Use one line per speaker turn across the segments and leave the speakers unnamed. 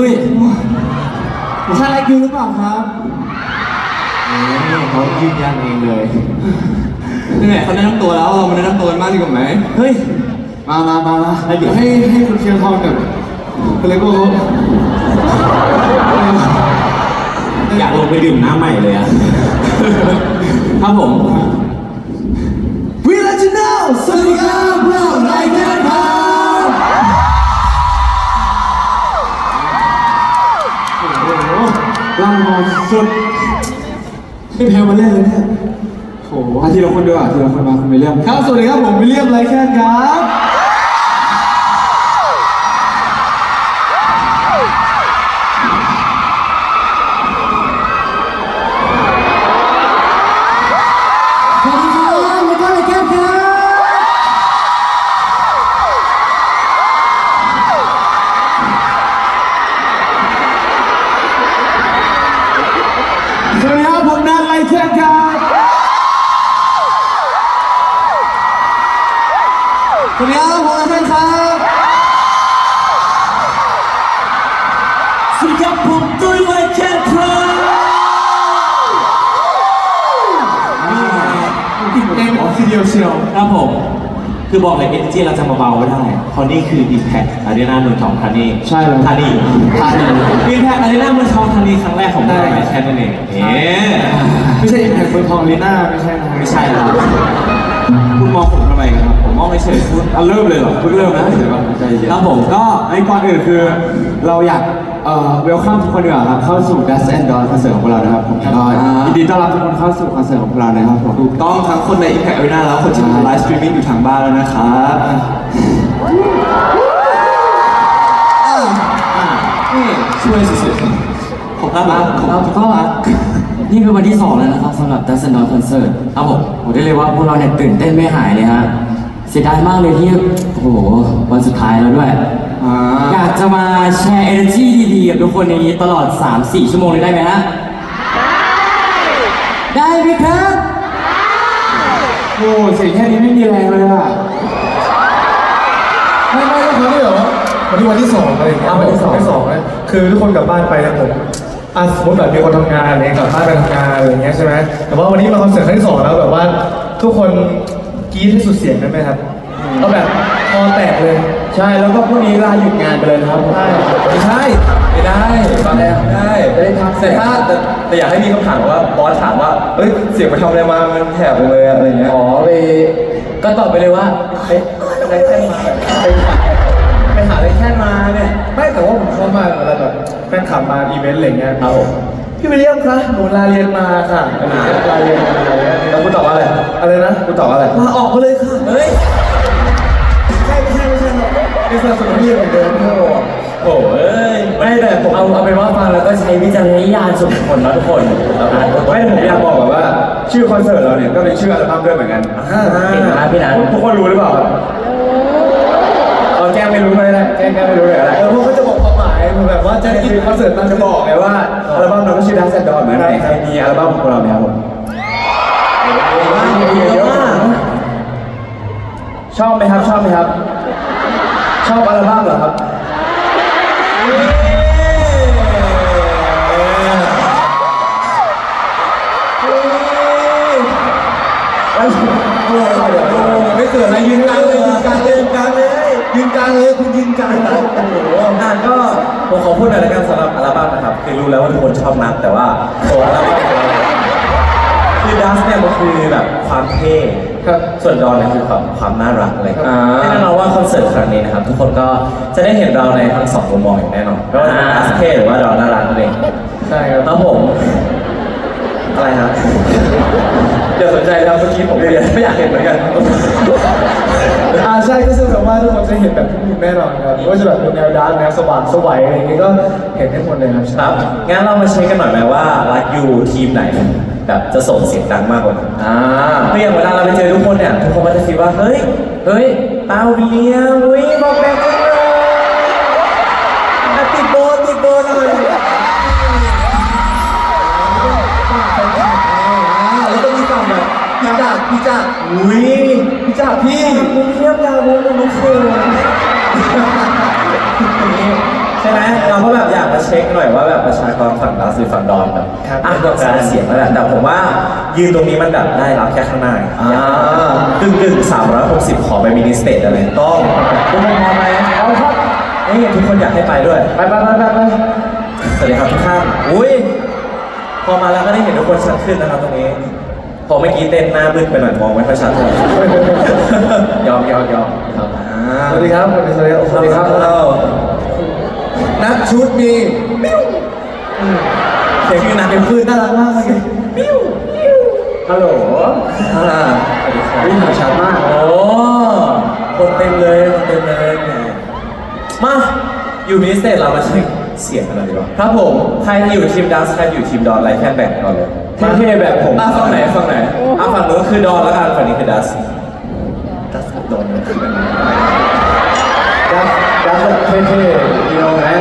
ฮ้ยใช่ไลค์ยูหรือเปล่าครับ
นี่เขายืนยันเองเลย
นี่ไงเขาแนะนำตัวแล้วเรามาแนะนำตัวกันมากดีกว่าไหม
เฮ้ย
มามามามา
เดี๋ยวให้ให้คุณเชียร์ทองกับคุณเลโก้เขา
อยากลงไปดื่มน้ำใหม่
สุดไม่แพ้มาเล่นเลยเนี่ยโอ้โหอะทีละคนดีกว่าทีละคนมาคุณวิลเลียมครับสวัสดีครับผมวิลเลียมไลค์แคนครับ สวัสดีครับผมนันไลเทียนครับสวัสดีครับผมนันเทียนครับสวัสดีครับผมตุ้ยไลเทียนครับติดเต็มออกทีเดียวเชียว
ครับผม คือบอกเลยเอเนจีเราจะมาเบาไม่ได้เพราะนี่คือ Impact Arena เมืองทองธานี
ใช่แล้ว
ธานี
ธานี
Impact Arena เมืองทองธานีครั้งแรกของเรา
ใช่
แค่นั้นเองเอ๊ะ
ไม่ใช่แห่งเมืองทองลีน่าไม่ใช่นะ
ไม่ใช่แล้วคุณมองผมทำไมครับ ผมมองไม่เฉยคุณเอาเริ่มเลยเหรอเพิ่งเริ่มนะเดี๋ยวก่อนใจเย็น
ครับผมก็ไอ้ก่อนอื่นคือ เราอยาก เอ่อเวลคัมทุกคนดีกว่าครับเข้าสู่ Dust and Dawn คอนเสิร์ตของพวกเรานะครับผมก็ยินดีต้อนรับทุกคนเข้าสู่คอนเสิร์ตของพวกเรานะครับผม
ถูกต้องทั้งคนใน Impact Arena แล้วคนที่ดูไลฟ์สตรีมมิ่งอยู่ทางบ้านแล้วนะครับอะนี่ช่วยสุดๆผมน่ารักผม
ครับก็นี่คือวันที่ 2 แล้วนะครับสำหรับ Dust and Dawn Concert ครับผมผมได้เลยว่าพวกเราเนี่ยตื่นเต้นไม่หายเลยฮะเสียดายมากเลยที่โอ้โหวันสุดท้ายแล้วด้วย
อ่า
อยากจะมาแชร์ energy ดีๆกับทุกคนในนี้ตลอด 3-4 ชั่วโมงเลยได้ไหมฮะ ได้ไหมครับ
โอ้เสียงแค่นี้ไม่มีแรงเลยอะ
ไม่ไม่ก็คือที่แบบว่าวันที่วันที่สองอะไรอย่างเงี้ยวันที่สองที่สองนะคือทุกคนกลับบ้านไปนะผมอะสมมติแบบมีคนทำงานอะไรเงี้ยกลับบ้านไปทำงานอะไรอย่างเงี้ยใช่ไหมแต่ว่าวันนี้มาคอนเสิร์ตครั้งที่สองแล้วแบบว่า ทุกคนกรี๊ดให้สุดเสียงได้ไหมครับเอาแบบคอแตกเลย
ใช่แล้วก็พรุ่งนี้ลาหยุดงานไปเลยนะครับ
ใช่
ไม่ใช่ไม่ได้ตอนแรกไม่ได้แต่ถ้าแต่แต่อยากให้มีคำถามว่าบอสถามว่าเอ้ยเสียงไปทำอะไรมามันแถบไปเลยอะไรเงี้ย
อ๋อไปก็ตอบไปเลยว่าเอ๊ะ
อะไรแค่มาไปหาไปหาอะไรแค่มาเนี่ยไม่แต่ว่าผมชอบมากเวลาแบบแฟนคลับมาอีเวนต์อะไรเงี้ยเอาพี่วิลเลียมคะหนูลาเรียนมาค่ะอะไรเงี้ยลาเรียนมาอะไรเงี้ย
แล้วคุณตอบว่าอะไร
อะไรนะ
คุณตอบว่าอะไร
ลาออกมาเลยค่ะเฮ้ย เอา
เอาเป็นว่าฟังแล้วก็ใช้วิจารณญาณส่วนบุคคลนะทุกคนอ่านตัว
ไม่ผมอยากบอกแบบว่า ชื่อคอนเสิร์ตเราเนี่ยก็เป็นชื่ออัลบั้มด้วยเหมือนกัน
เก่งมากพี่นัน
ทุกคนรู้หรือเปล่าเราแจ้งไม่รู้ไม่ได้แจ้งแค่ไม่รู้เลยอะไรเออพวกเขาจะบอกความหมายเหมือนแบบว่าจะคือคอนเสิร์ตเราจะบอกไงว่าอัลบั้มเราก็ชื่อดัซแอนด์ดอนเหมือนกันใครมีอัลบั้มของเราไหมครับผมชอบไหมครับชอบไหมครับ ชอบอัลบั้มเหรอครับ
ยยืนกลางเลยคุณยืนกลางเลยโอ้โห
อะก็ผมขอพูดหน่อยแล้วกันสำหรับอัลบั้มนะครับ คือรู้แล้วว่าทุกคนชอบนักแต่ว่าตัวอัลบั้มของเราคือดัสเนี่ยมันคือแบบความเท่
ครับ
ส่วนดอนเนี่ยคือความความน่ารักอะไร
ครับ
แน่นอนว่าคอนเสิร์ตครั้งนี้นะครับ ทุกคนก็จะได้เห็นเราในทั้งสองมุมมองอย่างแน่นอนไม่ว่าจะเป็นดัสเท่หรือว่าดอนน่ารักนั่นเอง
ใช่ครับ
ครับผม อะไรฮะ
อย่าสนใจแล้วเมื่อกี้ผมไม่อยากเห็นเหมือนกัน
อ่าใช่ก็ซึ่งแบบว่าทุกคนจะเห็นแบบทุกมุมแน่นอนครับไม่ว่าจะแบบเป็นแนวดาร์กแนวสว่างสวัยอะไรอย่างเงี้ยก็เห็นได้หมดเลยครับ
ครับงั้นเรามาเช็คกันหน่อยไหมว่ารักยูทีมไหนแบบจะส่งเสียงดังมากกว่ากัน
อ่า
เพื่ออย่างเวลาเราไปเจอทุกคนเนี่ยทุกคนก็จะคิดว่าเฮ้ยเฮ้ยตาเวียอุ้ยบอกแบบ เขินใช่ไหมเราก็แบบอยากมาหน่อยว่าแบบประชากรฝั่งดัสหรือฝั่งดอนแบบ
ครับ
อะต้องการเสียงแล้วแหละแต่ผมว่ายืนตรงนี้มันแบบได้รับแค่ข้างหน้า
อ่า
กึ่งกึ่งสามร้อยหกสิบขอไปมินิสเตทอะไรต้องทุกคนพร้อมไหมเอาครับนี่ทุกคนอยากให้ไปด้วย
ไปไปไปไปไป
สวัสดีครับทุกท่านอุ้ย พอมาแล้วก็ได้เห็นทุกคนชัดขึ้นนะครับตรงนี้ พอเมื่อกี้เต้นหน้ามืดไปหน่อยมองไม่ค่อยชัดเท่าไหร่ยอมยอมยอมครับ
สวัสดีครับสวัสดีสวัสดีครับ
สวัสดีครับ เรา
นักชุดมี
เสียงคือนักเป็นพืชน่ารักมากเลยปิ้วปิ้วฮัลโหลอ่าสวัสดีครับวิ่งชัดมากโอ้คนเต็มเลยคนเต็มเลยแหมมาอยู่มินิสเตทเรามาเช็คเสียงกันหน่อยดีกว่าครับผมใครอยู่ทีมดัสใครอยู่ทีมดอนอะไรแค่แบ่งก่อนเลยเท่ๆแบบผม
อะฝั่งไหนฝั่งไหน
อะฝั่งนู้นคือดอนแล้วกันฝั่งนี้คือดัสดัสกับดอนเนี่ยคือกันไหม
ดับ ดับแบบเท่ๆ you know man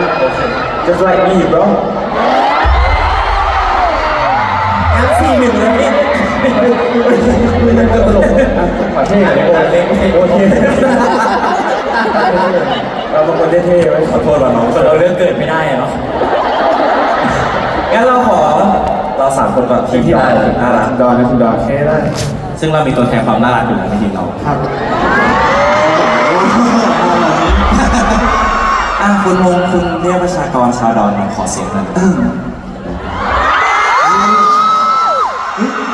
just like me bro งั้นสี่หนึ่งเลยนี่ไมั
นก็ตลกขอเท่หน่อย
โอเคโอเคเราเป็นคนเท่ๆไว้ขอโทษว่าเน้องเราเรื่องเกิดไม่ได้อะเนาะงั้นเราขอเราสามคนก่อนทีมที่น่ารัก
ดอนนะคุณดอนโอเคได้
ซึ่งเรามีตัวแทนความน่ารักอยู่แล้วในทีมเรา
ครับ
คุณมงคุณเรียกประชากรชาวดอนมาขอเสียงหน่อย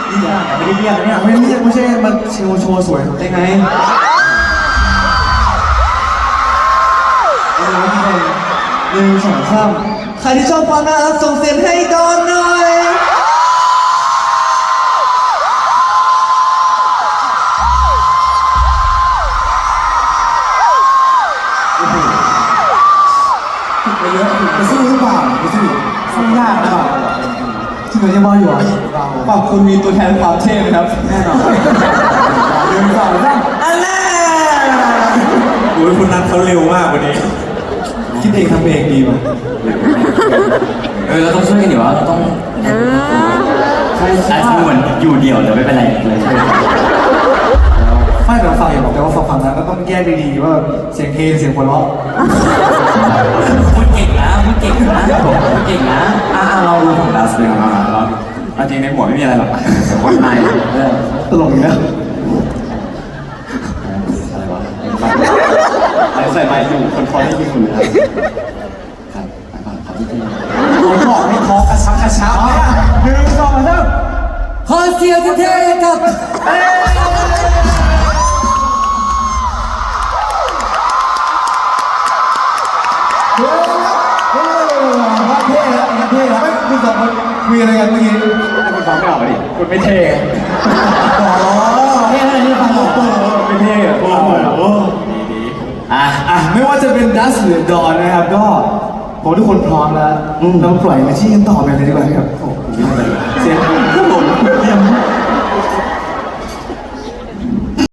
นี่ไงไม่ได้เรียกนะเนี่ย
ไม่เรียกไม่ใช่มันโชว์โชว์สวยได้ไงหนึ่งสองสามใครที่ชอบความน่ารักส่งเสียงให้ดอนหน่อย
ไปเยอะไปสู้หรือเปล่าไปสู้สู้ยากหรือเปล่าที่เราจะมาอยู่อะขอบคุณมีตัวแทนความเท่ไหมครับแน่นอนหนึ่งสองสามอันแรก
โอ้ยคุณนัทเขาเร็วมากวันนี้
คิดเองทำเองดีว่ะ
เออเราต้องช่วยกันอยู่ว่าเราต้องใช่ใช่เหมือนอยู่เดี่ยวแต่ไม่เป็นไรเลยช่วยกัน
ไม่แต่ฟังอย่าบอกแต่ว่าฟังฟังนะก็ต้องแยกดีๆว่าเสียงเฮเสียงหัวเราะ
พูดเก่งนะพูดเก่งนะพูดเก่งนะ
อะอะเราดูของดัสเลยครับเราเอาจริงในหัวไม่มีอะไรหรอกแต่ว่าในเรื่อง
ตลกอีกแล้ว
อะไรวะไอ้ใส่ไม้อยู่คนคอได้ยินคุณครับครับไปก่อนขอที่ที่
ผมบอกให้คอกระชับกระชับเนี่ยหนึ่งสองสาม
ขอเสียงเท่ๆกับ
สองคนคุยอะไรกันเมื่อกี้
คุณฟังไม่ออกดิคุณไม่เท่
อ๋อเท่อะไรที่ฟังออกเออ
ไม่เท่โอ้โห
อะ
อะไม่ว่าจะเป็นดัสหรือดอนนะครับ ก็ผมทุกคนพร้อมแล้วเราปล่อยมาชี้กันต่อไปเลยดีกว่าครับ